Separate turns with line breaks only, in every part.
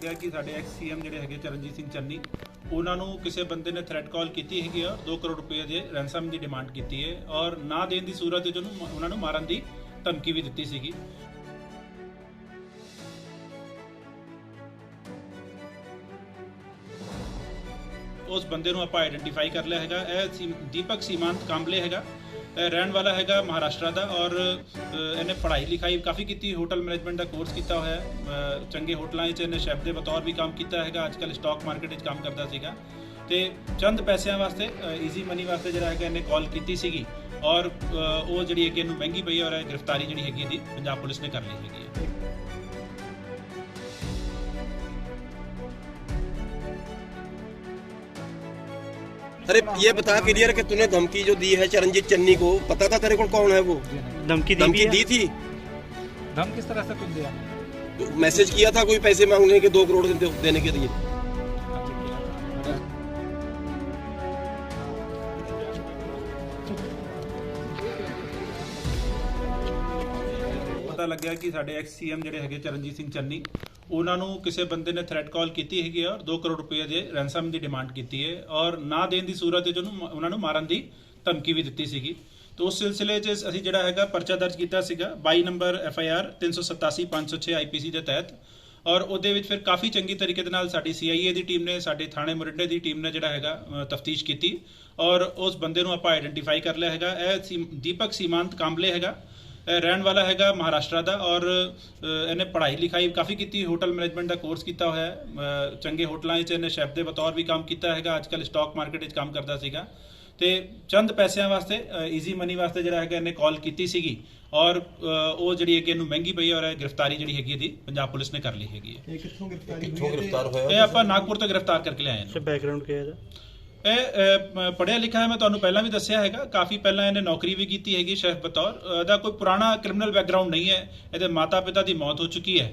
ਲੱਗਿਆ ਕਿ ਸਾਡੇ ਐਕਸ ਸੀਐਮ ਜਿਹੜੇ ਹੈਗੇ ਚਰਨਜੀਤ ਸਿੰਘ ਚੰਨੀ, ਉਹਨਾਂ ਨੂੰ ਕਿਸੇ ਬੰਦੇ ਨੇ ਥ੍ਰੈਟ ਕਾਲ ਕੀਤੀ ਹੈਗੀ ਆ 2 ਕਰੋੜ ਰੁਪਏ ਦੇ ਰੈਂਸਮ ਦੀ ਡਿਮਾਂਡ ਕੀਤੀ ਹੈ ਔਰ ਨਾ ਦੇਣ ਦੀ ਸੂਰਤ ਵਿੱਚ ਉਹਨੂੰ ਉਹਨਾਂ ਨੂੰ ਮਾਰਨ ਦੀ ਧਮਕੀ ਵੀ ਦਿੱਤੀ ਸੀਗੀ। ਉਸ ਬੰਦੇ ਨੂੰ ਆਪਾਂ ਆਇਡੈਂਟੀਫਾਈ ਕਰ ਲਿਆ ਹੈਗਾ, ਇਹ ਦੀਪਕ ਸੀਮਾਂਤ ਕਾਂਬਲੇ ਹੈਗਾ। ਰਹਿਣ ਵਾਲਾ ਹੈਗਾ ਮਹਾਰਾਸ਼ਟਰ ਦਾ ਔਰ ਇਹਨੇ ਪੜ੍ਹਾਈ ਲਿਖਾਈ ਕਾਫੀ ਕੀਤੀ, ਹੋਟਲ ਮੈਨੇਜਮੈਂਟ ਦਾ ਕੋਰਸ ਕੀਤਾ ਹੋਇਆ ਹੈ। ਚੰਗੇ ਹੋਟਲਾਂ 'ਚ ਇਹਨੇ ਸ਼ੈਫ ਦੇ ਬਤੌਰ ਵੀ ਕੰਮ ਕੀਤਾ ਹੈਗਾ ਅੱਜ ਕੱਲ੍ਹ ਸਟਾਕ ਮਾਰਕੀਟ 'ਚ ਕੰਮ ਕਰਦਾ ਸੀਗਾ। ਤੇ ਚੰਦ ਪੈਸਿਆਂ ਵਾਸਤੇ ਈਜ਼ੀ ਮਨੀ ਵਾਸਤੇ ਜਿਹੜਾ ਹੈਗਾ ਇਹਨੇ ਕਾਲ ਕੀਤੀ ਸੀਗੀ ਔਰ ਉਹ ਜਿਹੜੀ ਹੈਗੀ ਇਹਨੂੰ ਮਹਿੰਗੀ ਪਈ ਔਰ ਇਹ ਗ੍ਰਿਫਤਾਰੀ ਜਿਹੜੀ ਹੈਗੀ ਇਹਦੀ ਪੰਜਾਬ ਪੁਲਿਸ ਨੇ ਕਰ ਲਈ ਹੈਗੀ
अरे ये बता क्लियर कि तूने धमकी जो दी है चरणजीत चन्नी को पता था तेरे को कौन है वो
धमकी दी
धमकी
भी
दी
है?
थी
धम किस तरह से कुछ दिया
तो मैसेज किया था कोई पैसे मांगने के दो करोड़ दे- देने के लिए
हमसे किया था।
ਪਤਾ ਲੱਗਿਆ ਕਿ ਸਾਡੇ ਐਕਸ ਸੀਐਮ ਜਿਹੜੇ ਹੈਗੇ ਚਰਨਜੀਤ ਸਿੰਘ ਚੰਨੀ ਉਹਨਾਂ ਨੂੰ ਕਿਸੇ ਬੰਦੇ ਨੇ ਥ੍ਰੈਟ ਕਾਲ ਕੀਤੀ ਹੈਗੀ ਆ ਔਰ 2 ਕਰੋੜ ਰੁਪਏ ਦੇ ਰੈਂਸਮ ਦੀ ਡਿਮਾਂਡ ਕੀਤੀ ਹੈ ਔਰ ਨਾ ਦੇਣ ਦੀ ਸੂਰਤ ਵਿੱਚ ਉਹਨੂੰ ਉਹਨਾਂ ਨੂੰ ਮਾਰਨ ਦੀ ਧਮਕੀ ਵੀ ਦਿੱਤੀ ਸੀਗੀ। ਤੇ ਉਸ ਸਿਲਸਿਲੇ 'ਚ ਅਸੀਂ ਜਿਹੜਾ ਹੈਗਾ ਪਰਚਾ ਦਰਜ ਕੀਤਾ ਸੀਗਾ। 22 number F I R 387 506 IPC ਦੇ ਤਹਿਤ ਔਰ ਉਹਦੇ ਵਿੱਚ ਫਿਰ ਕਾਫੀ ਚੰਗੀ ਤਰੀਕੇ ਦੇ ਨਾਲ ਸਾਡੀ ਸੀਆਈਏ ਦੀ ਟੀਮ ਨੇ, ਸਾਡੇ ਥਾਣੇ ਮੁਰਿੰਡੇ ਦੀ ਟੀਮ ਨੇ ਜਿਹੜਾ ਹੈਗਾ ਤਫਤੀਸ਼ ਕੀਤੀ ਔਰ ਉਸ ਬੰਦੇ ਨੂੰ ਆਪਾਂ ਆਇਡੈਂਟੀਫਾਈ ਕਰ ਲਿਆ ਹੈਗਾ। ਇਹ ਸੀ- ਦੀਪਕ ਸੀਮਾਂਤ ਕਾਂਬਲੇ ਹੈਗਾ ਰਹਿਣ ਵਾਲਾ ਹੈਗਾ ਮਹਾਰਾਸ਼ਟਰ ਦਾ ਔਰ ਇਹਨੇ ਪੜ੍ਹਾਈ ਲਿਖਾਈ ਕਾਫੀ ਕੀਤੀ ਹੋਟਲ ਮੈਨੇਜਮੈਂਟ ਦਾ ਕੋਰਸ ਕੀਤਾ ਹੋਇਆ ਹੈ। ਚੰਗੇ ਹੋਟਲਾਂ 'ਚ ਇਹਨੇ ਸ਼ੈਫ ਦੇ ਬਤੌਰ ਵੀ ਕੰਮ ਕੀਤਾ ਹੈਗਾ ਅੱਜਕੱਲ ਸਟਾਕ ਮਾਰਕੀਟ 'ਚ ਕੰਮ ਕਰਦਾ ਸੀਗਾ। ਤੇ ਚੰਦ ਪੈਸਿਆਂ ਵਾਸਤੇ ਈਜ਼ੀ ਮਨੀ ਵਾਸਤੇ ਜਿਹੜਾ ਹੈਗਾ ਇਹਨੇ ਕਾਲ ਕੀਤੀ ਸੀਗੀ ਔਰ ਉਹ ਜਿਹੜੀ ਹੈ ਕਿ ਮਹਿੰਗੀ ਪਈ ਔਰ ਗ੍ਰਿਫਤਾਰੀ ਜਿਹੜੀ ਹੈਗੀ ਇਹਦੀ ਪੰਜਾਬ ਪੁਲਿਸ ਨੇ ਕਰ ਲਈ ਹੈਗੀ
ਇਹ ਕਿੱਥੋਂ ਗ੍ਰਿਫਤਾਰ
ਹੋਇਆ?
ਇਹ ਆਪਾਂ ਨਾਗਪੁਰ ਤੋਂ ਗ੍ਰਿਫਤਾਰ ਕਰਕੇ ਲਿਆਏ ਨੇ।
ਬੈਕਗ੍ਰਾਉਂਡ ਕੀ ਹੈ
ਇਹ ਪੜਿਆ ਲਿਖਿਆ ਹੈ, ਮੈਂ ਤੁਹਾਨੂੰ ਪਹਿਲਾਂ ਵੀ ਦੱਸਿਆ ਹੈਗਾ। ਕਾਫੀ ਪਹਿਲਾਂ ਇਹਨੇ ਨੌਕਰੀ ਵੀ ਕੀਤੀ ਹੈਗੀ ਸ਼ੈਫ ਬਤੌਰ। ਇਹਦਾ ਕੋਈ ਪੁਰਾਣਾ ਕ੍ਰਿਮੀਨਲ ਬੈਕਗ੍ਰਾਉਂਡ ਨਹੀਂ ਹੈ। ਇਹਦੇ ਮਾਤਾ ਪਿਤਾ ਦੀ ਮੌਤ ਹੋ ਚੁੱਕੀ ਹੈ।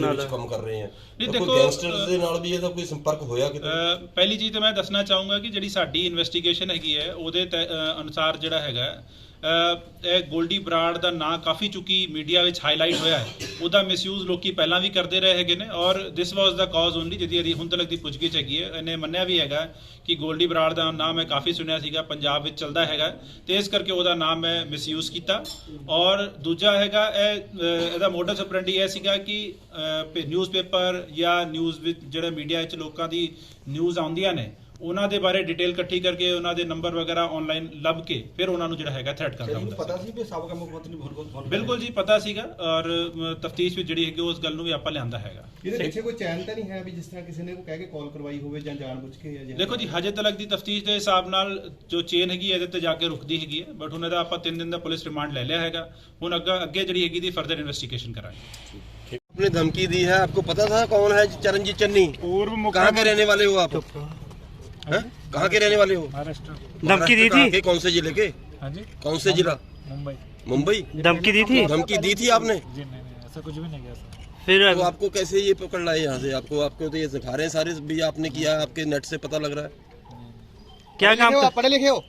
ਦੇ ਵਿੱਚ
ਨਾਲ।
ਕੰਮ ਕਰ ਰਹੇ ਆ
ਨਹੀਂ, ਦੇਖੋ,
ਗੈਂਗਸਟਰ ਦੇ ਨਾਲ ਵੀ ਇਹਦਾ ਕੋਈ ਸੰਪਰਕ ਹੋਇਆ ਕਿਤੇ
ਪਹਿਲੀ ਚੀਜ਼ ਤਾਂ ਮੈਂ ਦੱਸਣਾ ਚਾਹੂੰਗਾ ਕਿ ਜਿਹੜੀ ਸਾਡੀ ਇਨਵੈਸਟੀਗੇਸ਼ਨ ਹੈਗੀ ਹੈ ਉਹਦੇ ਅਨੁਸਾਰ ਜਿਹੜਾ ਹੈਗਾ ਇਹ ਗੋਲਡੀ ਬਰਾੜ ਦਾ ਨਾਂ ਕਾਫੀ ਚੁੱਕੀ ਮੀਡੀਆ ਵਿੱਚ ਹਾਈਲਾਈਟ ਹੋਇਆ ਹੈ। ਉਹਦਾ ਮਿਸਯੂਜ਼ ਲੋਕੀ ਪਹਿਲਾਂ ਵੀ ਕਰਦੇ ਰਹੇ ਹੈਗੇ ਨੇ ਔਰ ਦਿਸ ਵਾਸ ਦਾ ਕਾਜ਼ ਓਨਲੀ ਜਿਹਦੀ ਇਹਦੀ ਹੁਣ ਤੱਕ ਦੀ ਪੁੱਛਗਿੱਛ ਹੈਗੀ ਹੈ। ਇਹਨੇ ਮੰਨਿਆ ਵੀ ਹੈਗਾ ਕਿ ਗੋਲਡੀ ਬਰਾੜ ਦਾ ਨਾਮ ਮੈਂ ਕਾਫੀ ਸੁਣਿਆ ਸੀਗਾ, ਪੰਜਾਬ ਵਿੱਚ ਚੱਲਦਾ ਹੈਗਾ। ਤੇ ਇਸ ਕਰਕੇ ਉਹਦਾ ਨਾਮ ਮੈਂ ਮਿਸਯੂਜ਼ ਕੀਤਾ। ਔਰ ਦੂਜਾ ਹੈਗਾ, ਇਹ ਇਹਦਾ ਮੋਟਿਵ ਆਪਰੈਂਡੀ ਇਹ ਸੀਗਾ ਕਿ ਨਿਊਜ਼ਪੇਪਰ ਜਾਂ ਨਿਊਜ਼ ਵਿੱਚ ਜਿਹੜੇ ਮੀਡੀਆ ਵਿੱਚ ਲੋਕਾਂ ਦੀ ਨਿਊਜ਼ ਆਉਂਦੀਆਂ ਨੇ ਉਹਨਾਂ ਦੇ ਬਾਰੇ ਡਿਟੇਲ ਇਕੱਠੀ ਕਰਕੇ ਉਹਨਾਂ ਦੇ ਨੰਬਰ ਵਗੈਰਾ ਆਨਲਾਈਨ ਲੱਭ ਕੇ ਫਿਰ ਉਹਨਾਂ ਨੂੰ ਜਿਹੜਾ ਹੈਗਾ ਥ੍ਰੈਟ ਕਰਦਾ ਹੁੰਦਾ
ਪਤਾ ਸੀ ਕਿ ਸਾਬਕਾ ਮੁੱਖ ਮੰਤਰੀ ਬਹੁਤ
ਬਿਲਕੁਲ ਜੀ ਪਤਾ ਸੀਗਾ ਔਰ ਤਫਤੀਸ਼ ਵਿੱਚ ਜਿਹੜੀ ਹੈਗੀ ਉਸ ਗੱਲ ਨੂੰ ਵੀ ਆਪਾਂ ਲਿਆਂਦਾ ਹੈਗਾ
ਇਹਦੇ ਪਿੱਛੇ ਕੋਈ ਚੈਨ ਤਾਂ ਨਹੀਂ ਹੈ ਵੀ ਜਿਸ ਤਰ੍ਹਾਂ ਕਿਸੇ ਨੇ ਕਹਿ ਕੇ ਕਾਲ ਕਰਵਾਈ ਹੋਵੇ ਜਾਂ ਜਾਣਬੁੱਝ ਕੇ ਜਾਂ
ਦੇਖੋ ਜੀ ਹਜੇ ਤੱਕ ਦੀ ਤਫਤੀਸ਼ ਦੇ ਹਿਸਾਬ ਨਾਲ ਜੋ ਚੇਨ ਹੈਗੀ ਹੈ, ਇਹਦੇ ਤੇ ਜਾ ਕੇ ਰੁਕਦੀ ਹੈਗੀ ਹੈ ਬਟ ਹੁਣ ਇਹਦਾ ਆਪਾਂ 3 ਦਿਨ ਦਾ ਪੁਲਿਸ ਰਿਮਾਂਡ ਲੈ ਲਿਆ ਹੈਗਾ ਹੁਣ ਅੱਗੇ ਅੱਗੇ ਜਿਹੜੀ ਹੈਗੀ ਦੀ ਫਰਦਰ ਇਨਵੈਸਟੀਗੇਸ਼ਨ ਕਰਾਂਗੇ
आपने धमकी दी है आपको पता था कौन है चरणजीत चन्नी
पूर्व
कहाँ के रहने वाले हो आप हैं? कहाँ के रहने वाले हो?
महाराष्ट्र।
धमकी दी थी?
कौन से ज़िले के?
हाँ
कौन से जिला?
मुंबई।
मुंबई?
धमकी दी थी?
धमकी दी थी आपने?
ऐसा कुछ भी नहीं किया
फिर
तो आपको कैसे ये पकड़ लाए यहाँ से? आपको आपको तो ये सिखा रहे हैं सारे भी आपने किया है आपके नेट से पता लग रहा है।
क्या काम कर-
पढ़े लिखे हो?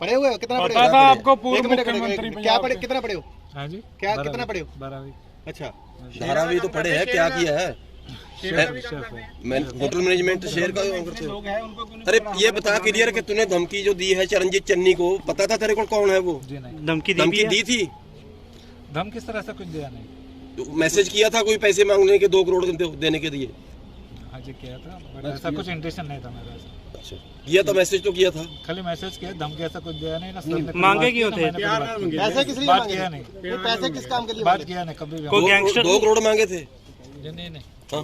पढ़े हुए हो? कितना पढ़े
पता
हो
आपको पूर्व मुख्यमंत्री
क्या पढ़े कितना पढ़े हो?
हाँ जी
क्या-
बारहवीं-
कितना पढ़े हो?
बारहवीं।
अच्छा।
धारावी तो पढ़े हैं क्या किया है
है?
होटल मैनेजमेंट शेयर का काम करते हो? अरे ये बता क्लियर कि तूने धमकी जो दी है चरणजीत चन्नी को पता था तेरे को कौन है वो?
धमकी
धमकी दी थी।
धम किस तरह से कुछ दिया नहीं?
तो मैसेज किया था कोई पैसे मांगने के दो करोड़ देने के लिए?
हाँ जी किया था बट ऐसा कुछ इंटेंशन नहीं था मेरा
अच्छा किया तो मैसेज तो किया था?
खाली मैसेज किया धमकी ऐसा कुछ दिया नहीं ना
मांगे क्यों थे?
पैसे किस लिए
बात
मांगे
किया नहीं।
पैसे किस काम के लिए
बात किया नहीं कभी भी
दो- करोड़ मांगे थे।
नहीं नहीं।
हाँ